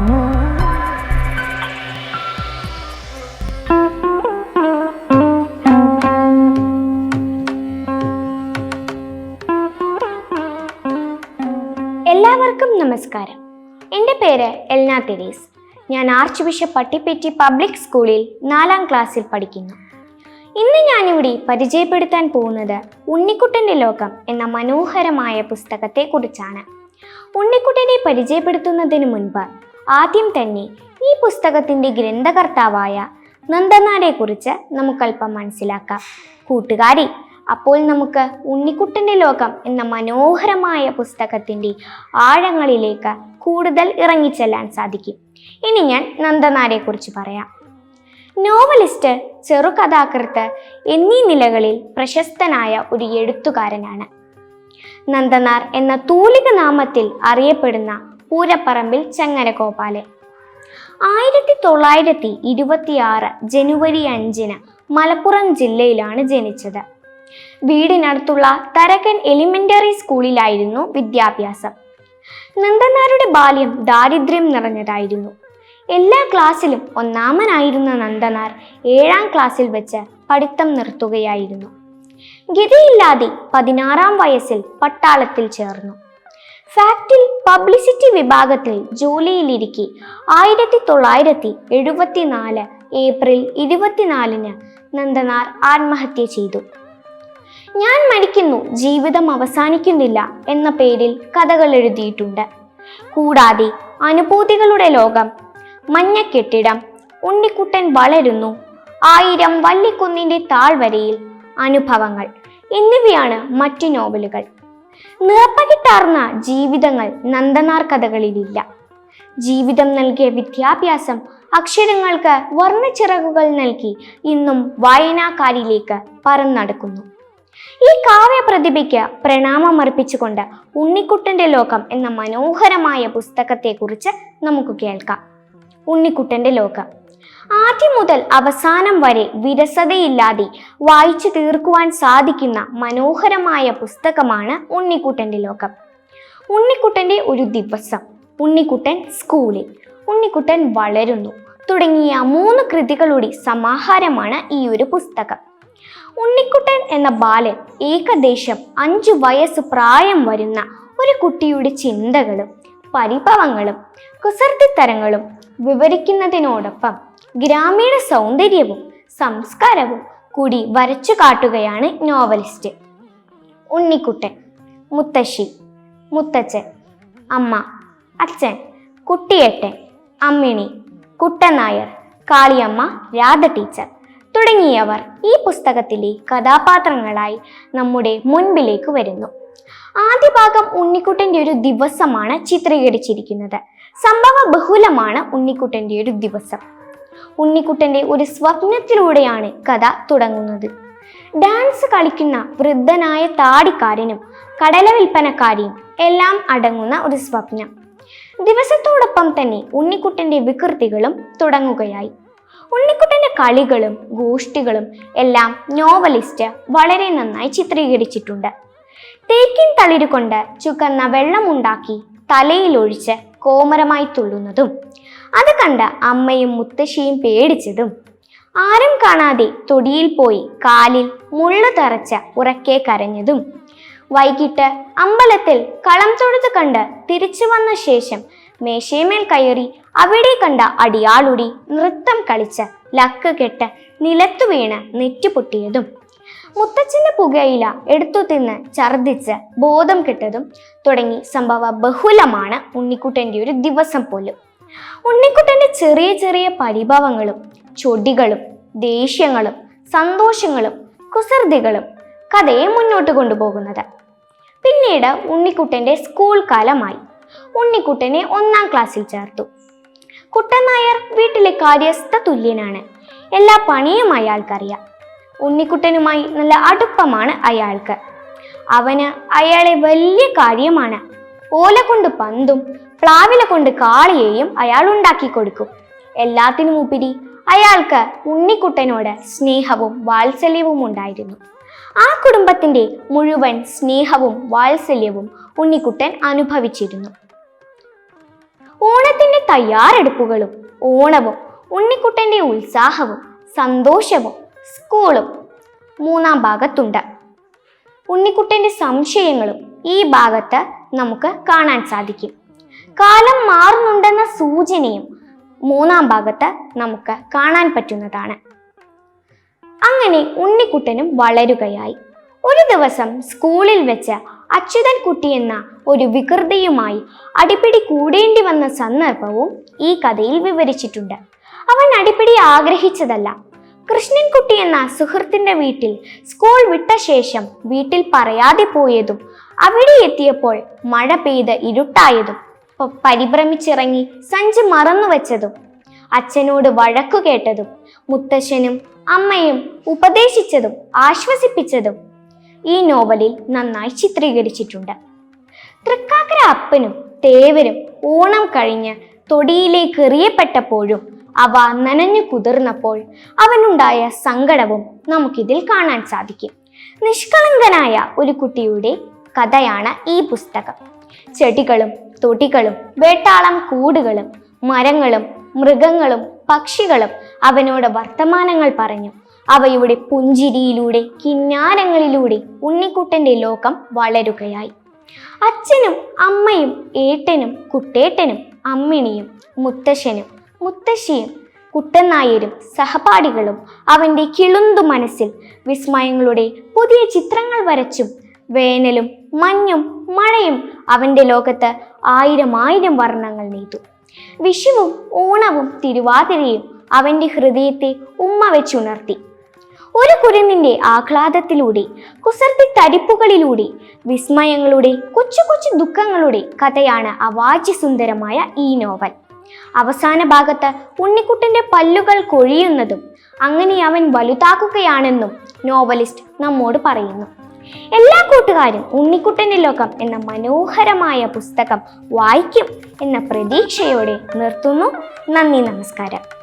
എല്ലാവർക്കും നമസ്കാരം. എന്റെ പേര് എൽന തെരേസ്. ഞാൻ ആർച്ച് ബിഷപ്പ് പട്ടിപ്പേറ്റി പബ്ലിക് സ്കൂളിൽ നാലാം ക്ലാസ്സിൽ പഠിക്കുന്നു. ഇന്ന് ഞാനിവിടെ പരിചയപ്പെടുത്താൻ പോകുന്നത് ഉണ്ണിക്കുട്ടന്റെ ലോകം എന്ന മനോഹരമായ പുസ്തകത്തെക്കുറിച്ചാണ്. ഉണ്ണിക്കുട്ടനെ പരിചയപ്പെടുത്തുന്നതിന് മുൻപ് ആദ്യം തന്നെ ഈ പുസ്തകത്തിന്റെ ഗ്രന്ഥകർത്താവായ നന്ദനാരെക്കുറിച്ച് നമുക്കല്പം മനസ്സിലാക്കാം. കൂട്ടുകാരി അപ്പോൾ നമുക്ക് ഉണ്ണിക്കുട്ടന്റെ ലോകം എന്ന മനോഹരമായ പുസ്തകത്തിന്റെ ആഴങ്ങളിലേക്ക് കൂടുതൽ ഇറങ്ങിച്ചെല്ലാൻ സാധിക്കും. ഇനി ഞാൻ നന്ദനാരെക്കുറിച്ച് പറയാം. നോവലിസ്റ്റ് ചെറുകഥാകൃത്ത് എന്നീ നിലകളിൽ പ്രശസ്തനായ ഒരു എഴുത്തുകാരനാണ്. നന്ദനാർ എന്ന തൂലിക നാമത്തിൽ അറിയപ്പെടുന്ന പൂരപ്പറമ്പിൽ ചങ്ങരഗോപാലൻ ആയിരത്തി തൊള്ളായിരത്തി ഇരുപത്തിയാറ് ജനുവരി അഞ്ചിന് മലപ്പുറം ജില്ലയിലാണ് ജനിച്ചത്. വീടിനടുത്തുള്ള തരകൻ എലിമെന്ററി സ്കൂളിലായിരുന്നു വിദ്യാഭ്യാസം. നന്ദനാരുടെ ബാല്യം ദാരിദ്ര്യം നിറഞ്ഞതായിരുന്നു. എല്ലാ ക്ലാസ്സിലും ഒന്നാമനായിരുന്ന നന്ദനാർ ഏഴാം ക്ലാസ്സിൽ വെച്ച് പഠിത്തം നിർത്തുകയായിരുന്നു. ഗതിയില്ലാതെ പതിനാറാം വയസ്സിൽ പട്ടാളത്തിൽ ചേർന്നു. ഫാക്ടിൽ പബ്ലിസിറ്റി വിഭാഗത്തിൽ ജോലിയിലിരിക്കെ. ആയിരത്തി തൊള്ളായിരത്തി എഴുപത്തിനാല് ഏപ്രിൽ ഇരുപത്തിനാലിന് നന്ദനാർ ആത്മഹത്യ ചെയ്തു. ഞാൻ മരിക്കുന്നു ജീവിതം അവസാനിക്കുന്നില്ല എന്ന പേരിൽ കഥകൾ എഴുതിയിട്ടുണ്ട്. കൂടാതെ അനുഭൂതികളുടെ ലോകം മഞ്ഞക്കെട്ടിടം ഉണ്ണിക്കുട്ടൻ വളരുന്നു ആയിരം വല്ലിക്കുന്നിന്റെ താഴ്വരയിൽ അനുഭവങ്ങൾ എന്നിവയാണ് മറ്റു നോവലുകൾ. നിറപ്പകിട്ടാർന്ന ജീവിതങ്ങൾ നന്ദനാർ കഥകളിലില്ല. ജീവിതം നൽകിയ വിദ്യാഭ്യാസം അക്ഷരങ്ങൾക്ക് വർണച്ചിറകുകൾ നൽകി ഇന്നും വായനാക്കാരിലേക്ക് പറന്നടക്കുന്നു. ഈ കാവ്യ പ്രതിഭയ്ക്ക് പ്രണാമം അർപ്പിച്ചുകൊണ്ട് ഉണ്ണിക്കുട്ടന്റെ ലോകം എന്ന മനോഹരമായ പുസ്തകത്തെക്കുറിച്ച് നമുക്ക് കേൾക്കാം. ഉണ്ണിക്കുട്ടന്റെ ലോകം. ആദ്യം മുതൽ അവസാനം വരെ വിരസതയില്ലാതെ വായിച്ചു തീർക്കുവാൻ സാധിക്കുന്ന മനോഹരമായ പുസ്തകമാണ് ഉണ്ണിക്കുട്ടന്റെ ലോകം. ഉണ്ണിക്കുട്ടന്റെ ഒരു ദിവസം ഉണ്ണിക്കുട്ടൻ സ്കൂളിൽ ഉണ്ണിക്കുട്ടൻ വളരുന്നു. തുടങ്ങിയ മൂന്ന് കൃതികളുടെ സമാഹാരമാണ് ഈ ഒരു പുസ്തകം. ഉണ്ണിക്കുട്ടൻ എന്ന ബാലൻ ഏകദേശം അഞ്ചു വയസ്സ് പ്രായം വരുന്ന ഒരു കുട്ടിയുടെ ചിന്തകളും പരിഭവങ്ങളും കുസൃതിത്തരങ്ങളും വിവരിക്കുന്നതിനോടൊപ്പം ഗ്രാമീണ സൗന്ദര്യവും സംസ്കാരവും കൂടി വരച്ചു കാട്ടുകയാണ് നോവലിസ്റ്റ്. ഉണ്ണിക്കുട്ടൻ മുത്തശ്ശി മുത്തച്ഛൻ അമ്മ അച്ഛൻ കുട്ടിയേട്ടൻ അമ്മിണി കുട്ടനായർ കാളിയമ്മ രാധ ടീച്ചർ തുടങ്ങിയവർ ഈ പുസ്തകത്തിലെ കഥാപാത്രങ്ങളായി നമ്മുടെ മുൻപിലേക്ക് വരുന്നു. ആദ്യ ഭാഗം ഉണ്ണിക്കുട്ടന്റെ ഒരു ദിവസമാണ് ചിത്രീകരിച്ചിരിക്കുന്നത്. സംഭവ ബഹുലമാണ് ഉണ്ണിക്കുട്ടന്റെ ഒരു ദിവസം. ഉണ്ണിക്കുട്ടന്റെ ഒരു സ്വപ്നത്തിലൂടെയാണ് കഥ തുടങ്ങുന്നത്. ഡാൻസ് കളിക്കുന്ന വൃദ്ധനായ താടിക്കാരനും കടല വിൽപ്പനക്കാരിയും എല്ലാം അടങ്ങുന്ന ഒരു സ്വപ്നം. ദിവസത്തോടൊപ്പം തന്നെ ഉണ്ണിക്കുട്ടന്റെ വികൃതികളും തുടങ്ങുകയായി. ഉണ്ണിക്കുട്ടന്റെ കളികളും ഗോഷ്ഠികളും എല്ലാം നോവലിസ്റ്റ് വളരെ നന്നായി ചിത്രീകരിച്ചിട്ടുണ്ട്. തേക്കിൻ തളിരുകൊണ്ട് ചുക്കന്ന വെള്ളമുണ്ടാക്കി തലയിലൊഴിച്ച് കോമരമായി തുള്ളുന്നതും അത് കണ്ട അമ്മയും മുത്തശ്ശിയും പേടിച്ചതും. ആരും കാണാതെ തൊടിയിൽ പോയി കാലിൽ മുള്ളു തറച്ച ഉറക്കെ കരഞ്ഞതും. വൈകിട്ട് അമ്പലത്തിൽ കളം തൊഴുത് കണ്ട് തിരിച്ചു വന്ന ശേഷം മേശയമേൽ കയറി അവിടെ കണ്ട അടിയാളുടി നൃത്തം കളിച്ച് ലക്ക് കെട്ട് നിലത്തു വീണ് നെറ്റുപൊട്ടിയതും മുത്തച്ഛന്റെ പുകയില എടുത്തു തിന്ന് ഛർദിച്ച് ബോധം കെട്ടതും തുടങ്ങി സംഭവ ബഹുലമാണ് ഉണ്ണിക്കുട്ടന്റെ ഒരു ദിവസം പോലും. ഉണ്ണിക്കുട്ടന്റെ ചെറിയ ചെറിയ പരിഭവങ്ങളും ചൊടികളും ദേഷ്യങ്ങളും സന്തോഷങ്ങളും കുസൃതികളും കഥയെ മുന്നോട്ട് കൊണ്ടുപോകുന്നത്. പിന്നീട് ഉണ്ണിക്കുട്ടന്റെ സ്കൂൾ കാലമായി. ഉണ്ണിക്കുട്ടനെ ഒന്നാം ക്ലാസ്സിൽ ചേർത്തു. കുട്ടൻ നായർ വീട്ടിലെ കാര്യസ്ഥ തുല്യനാണ്. എല്ലാ പണിയും അയാൾക്കറിയാം. ഉണ്ണിക്കുട്ടനുമായി നല്ല അടുപ്പമാണ് അയാൾക്ക്. അവന് അയാളെ വലിയ കാര്യമാണ്. ഓല കൊണ്ട് പന്തും പ്ലാവില കൊണ്ട് കാളിയെയും അയാൾ ഉണ്ടാക്കി കൊടുക്കും. എല്ലാത്തിനും ഉപരി അയാൾക്ക് ഉണ്ണിക്കുട്ടനോട് സ്നേഹവും വാത്സല്യവും ഉണ്ടായിരുന്നു. ആ കുടുംബത്തിന്റെ മുഴുവൻ സ്നേഹവും വാത്സല്യവും ഉണ്ണിക്കുട്ടൻ അനുഭവിച്ചിരുന്നു. ഓണത്തിന്റെ തയ്യാറെടുപ്പുകളും ഓണവും ഉണ്ണിക്കുട്ടന്റെ ഉത്സാഹവും സന്തോഷവും സ്കൂളും മൂന്നാം ഭാഗത്തുണ്ട്. ഉണ്ണിക്കുട്ടന്റെ സംശയങ്ങളും ഈ ഭാഗത്ത് നമുക്ക് കാണാൻ സാധിക്കും. കാലം മാറുന്നുണ്ടെന്ന സൂചനയും മൂന്നാം ഭാഗത്ത് നമുക്ക് കാണാൻ പറ്റുന്നതാണ്. അങ്ങനെ ഉണ്ണിക്കുട്ടനും വളരുകയായി. ഒരു ദിവസം സ്കൂളിൽ വെച്ച് അച്യുതൻ കുട്ടി എന്ന ഒരു വികൃതിയുമായി അടിപിടി കൂടേണ്ടി വന്ന സന്ദർഭവും ഈ കഥയിൽ വിവരിച്ചിട്ടുണ്ട്. അവൻ അടിപിടി ആഗ്രഹിച്ചതല്ല. കൃഷ്ണൻകുട്ടി എന്ന സുഹൃത്തിന്റെ വീട്ടിൽ സ്കൂൾ വിട്ട ശേഷം വീട്ടിൽ പറയാതെ പോയതും അവിടെ എത്തിയപ്പോൾ മഴ പെയ്ത് ഇരുട്ടായതും പരിഭ്രമിച്ചിറങ്ങി സഞ്ചി മറന്നുവെച്ചതും അച്ഛനോട് വഴക്കു കേട്ടതും മുത്തശ്ശനും അമ്മയും ഉപദേശിച്ചതും ആശ്വസിപ്പിച്ചതും ഈ നോവലിൽ നന്നായി ചിത്രീകരിച്ചിട്ടുണ്ട്. തൃക്കാക്കര അപ്പനും തേവരും ഓണം കഴിഞ്ഞ് തൊടിയിലേക്ക് എറിയപ്പെട്ടപ്പോഴും അവ നനഞ്ഞു കുതിർന്നപ്പോൾ അവനുണ്ടായ സങ്കടവും നമുക്കിതിൽ കാണാൻ സാധിക്കും. നിഷ്കളങ്കനായ ഒരു കുട്ടിയുടെ കഥയാണ് ഈ പുസ്തകം. ചെടികളും തൊടികളും വേട്ടാളം കൂടുകളും മരങ്ങളും മൃഗങ്ങളും പക്ഷികളും അവനോട് വർത്തമാനങ്ങൾ പറഞ്ഞു. അവയുടെ പുഞ്ചിരിയിലൂടെ കിന്നാരങ്ങളിലൂടെ ഉണ്ണിക്കുട്ടന്റെ ലോകം വളരുകയായി. അച്ഛനും അമ്മയും ഏട്ടനും കുട്ടേട്ടനും അമ്മിണിയും മുത്തശ്ശനും മുത്തശ്ശിയും കുട്ടനായരും സഹപാഠികളും അവന്റെ കിളുന്തു മനസ്സിൽ വിസ്മയങ്ങളുടെ പുതിയ ചിത്രങ്ങൾ വരച്ചും വേനലും മഞ്ഞും മഴയും അവന്റെ ലോകത്ത് ആയിരം ആയിരം വർണങ്ങൾ നെയ്തു. വിഷുവും ഓണവും തിരുവാതിരയും അവന്റെ ഹൃദയത്തെ ഉമ്മ വെച്ചുണർത്തി ഒരു കുരുന്നിന്റെ ആഹ്ലാദത്തിലൂടെ കുസൃതി തരിപ്പുകളിലൂടെ വിസ്മയങ്ങളുടെ കൊച്ചു കൊച്ചു ദുഃഖങ്ങളുടെ കഥയാണ് അവാച്യസുന്ദരമായ ഈ നോവൽ. അവസാന ഭാഗത്ത് ഉണ്ണിക്കുട്ടന്റെ പല്ലുകൾ കൊഴിയുന്നതും അങ്ങനെ അവൻ വലുതാക്കുകയാണെന്നും നോവലിസ്റ്റ് നമ്മോട് പറയുന്നു. എല്ലാ കൂട്ടുകാരും ഉണ്ണിക്കുട്ടന്റെ ലോകം എന്ന മനോഹരമായ പുസ്തകം വായിക്കും എന്ന പ്രതീക്ഷയോടെ നിർത്തുന്നു. നന്ദി നമസ്കാരം.